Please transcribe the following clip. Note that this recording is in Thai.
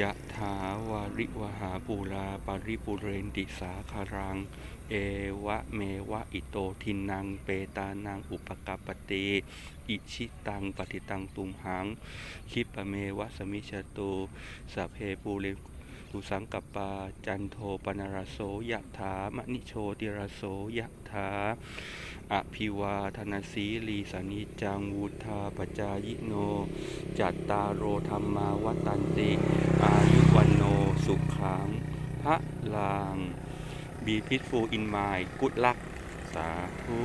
ยะถาวาริวหาปูราปาริปุเรนติสาคารัง เอวะเมวะอิโตทินังเปตานังอุปกปปติอิชิตังปฏิตังตุมหัง คิปะเมวะสมิชตุสัพเพปูเรตุสังกปปาจันโทปนารโสยะถามณิโชติรโสยะถาอภิวาทนาสีลีสนิจังวุธาปจายโน จัตตารโอธรรมาวัตันติ อายุวันโนสุขังพ ระลาง be peaceful in mind good luck สาธุ